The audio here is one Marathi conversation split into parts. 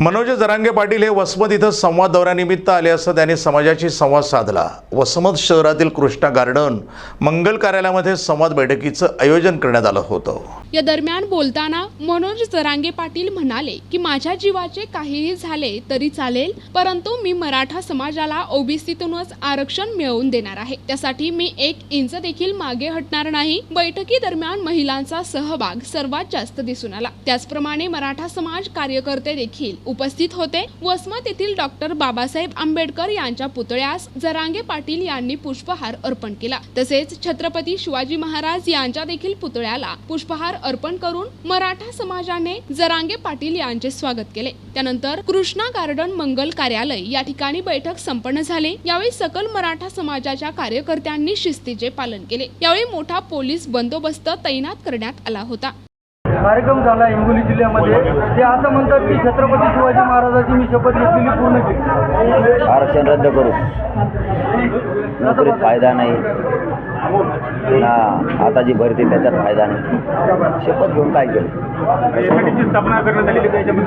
मनोज जरांगे पाटील हे वसमत इथं संवाद दौऱ्यानिमित्त आले असता. त्यांनी समाजाशी संवाद साधला. वसमत शहरातील कृष्णा गार्डन मंगल कार्यालयामध्ये संवाद बैठकीचं आयोजन करण्यात आलं होतं. या दरम्यान बोलताना मनोज जरांगे पाटील म्हणाले की माझ्या जीवाचे काहीही झाले तरी चालेल परंतु मी मराठा समाजाला ओबीसीतूनच आरक्षण मिळवून देणार आहे. त्यासाठी मी एक इंच देखील मागे हटणार नाही. बैठकी दरम्यान महिलांचा सहभाग सर्वात जास्त दिसून आला. त्याचप्रमाणे मराठा समाज कार्यकर्ते देखील उपस्थित होते. वसमत येथील डॉक्टर बाबासाहेब आंबेडकर यांच्या पुतळ्यास जरांगे पाटील यांनी पुष्पहार अर्पण केला. तसेच छत्रपती शिवाजी महाराज यांच्या देखील पुतळ्याला पुष्पहार अर्पण करून मराठा समाजाने जरांगे पाटील यांचे स्वागत केले. त्यानंतर कृष्णा गार्डन मंगल कार्यालय या ठिकाणी बैठक संपन्न झाली. यावेळी सकल मराठा समाजाच्या कार्यकर्त्यांनी शिस्तीचे पालन केले. यावेळी मोठा पोलीस बंदोबस्त तैनात करण्यात आला होता. कार्यक्रम झाला हिंगोली जिल्ह्यामध्ये. ते असं म्हणतात की छत्रपती शिवाजी महाराजांची मी शपथ घेतलेली पूर्ण केली. आरक्षण रद्द करू. नोकरीत फायदा नाही. ना आता जी भरती त्याच्यात फायदा नाही. शपथ घेऊन काय केलं?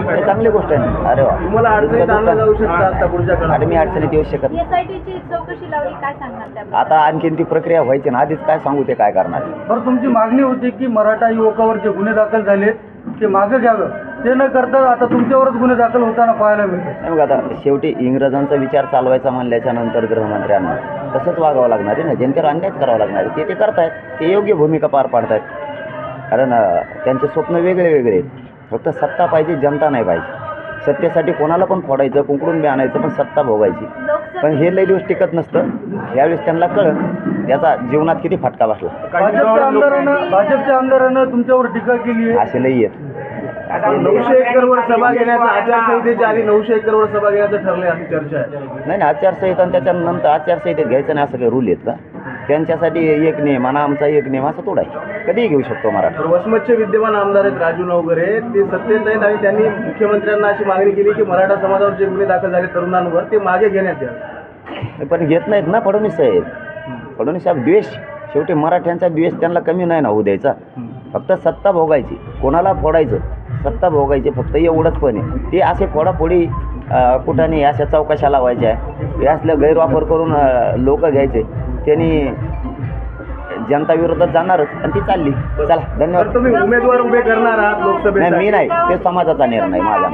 हे चांगली गोष्ट आहे अरे वा. तुम्हाला अडचणीत आणलं जाऊ शकतं आता पुढच्या काळात. आणि मी अडचणीत येऊ शकत नाही. एसआयटीची चौकशी लावली काय सांगणार त्याबद्दल? आता आणखीन ती प्रक्रिया व्हायची ना आधीच काय सांगू ते काय करणार? बरं तुमची मागणी होती की मराठा युवकावर जे गुन्हे दाखल झालेत ते मागं घ्यावं. ते न करता आता तुमच्यावरच गुन्हे दाखल होताना पाहायला मिळते नाही मग आता शेवटी इंग्रजांचा विचार चालवायचा म्हणल्याच्या नंतर गृहमंत्र्यांना. तसंच वागावं लागणार आहे ना. जनतेवर अन्यायच करावा लागणार आहे. ते ते करतायत. ते योग्य भूमिका पार पाडतायत. कारण अं, त्यांचे स्वप्न वेगळे वेगळे आहेत. फक्त सत्ता पाहिजे जनता नाही पाहिजे. सत्तेसाठी कोणाला पण फोडायचं कुंकडून बी आणायचं पण सत्ता भोगायची. पण हे लई दिवस टिकत नसतं. यावेळेस त्यांना कळत त्याचा जीवनात किती फटका बसला. भाजपच्या आमदारानं भाजपच्या आमदारानं तुमच्यावर टीका केली असे लई येत नऊशे एकरवर सभा घेण्याचा आचारसंहितेच्या आधी नऊशे एकरवर सभा घेण्याचं ठरलंय अशी चर्चा आहे. नाही नाही आचारसंहिता आणि त्याच्यानंतर आचारसंहितेत घ्यायचं नाही असं काही रूल आहेत का? त्यांच्यासाठी एक नियम आणि आमचा एक नियम असं तोडा आहे. कधीही घेऊ शकतो मराठा. तर वसमतचे विद्यमान आमदार आहेत राजू नवगरे ते सत्तेत आहेत आणि त्यांनी मुख्यमंत्र्यांना अशी मागणी केली की मराठा समाजावर जे गुन्हे दाखल झाले तरुणांवर ते मागे घेण्यात यावे. पण घेत नाहीत ना फडणवीस साहेब. फडणवीस साहेब द्वेष. शेवटी मराठ्यांचा द्वेष त्यांना कमी नाही ना होऊ द्यायचा. फक्त सत्ता भोगायची. कोणाला फोडायचं? सत्ता भोगायची फक्त एवढंच पण आहे. ते असे फोडाफोडी कुठाने अशा चौकशा लावायच्या हे असलं गैरवापर करून लोक घ्यायचे. त्यांनी जनता विरोधात जाणारच आणि ती चालली. चला धन्यवाद. तुम्ही उमेदवार उभे करणार आहात नाही लोकसभेत मी नाही. ते समाजाचा निर्णय माझा.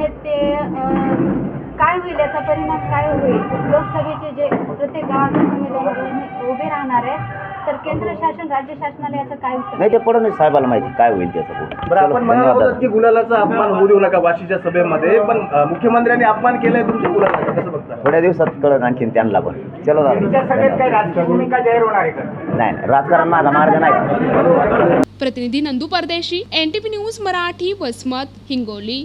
काय होईल याचा परिणाम काय होईल? लोकसभेचे जे प्रत्येक उमेदवार उभे- उभे राहणार आहेत तर केंद्र शासन राज्य शासनाला याचं काय उत्तर? नाही ते साहेबाला माहिती काय होईल त्याचं पुढे? बरं चलो, आपण म्हणत धन्यवाद. होतात दादा. की गुलालाचा अपमान होऊ देऊ नका वाशीच्या सभेमध्ये पण अं, मुख्यमंत्र्यांनी अपमान केलाय तुमच्या गुलाला कसं बघता? थोड्या दिवसात कळत आणखीन त्यांना पण. चलो दादा नाही नाही. राजकारण माझा मार्ग नाही. प्रतिनिधी नंदू परदेशी एन न्यूज मराठी वसमत हिंगोली.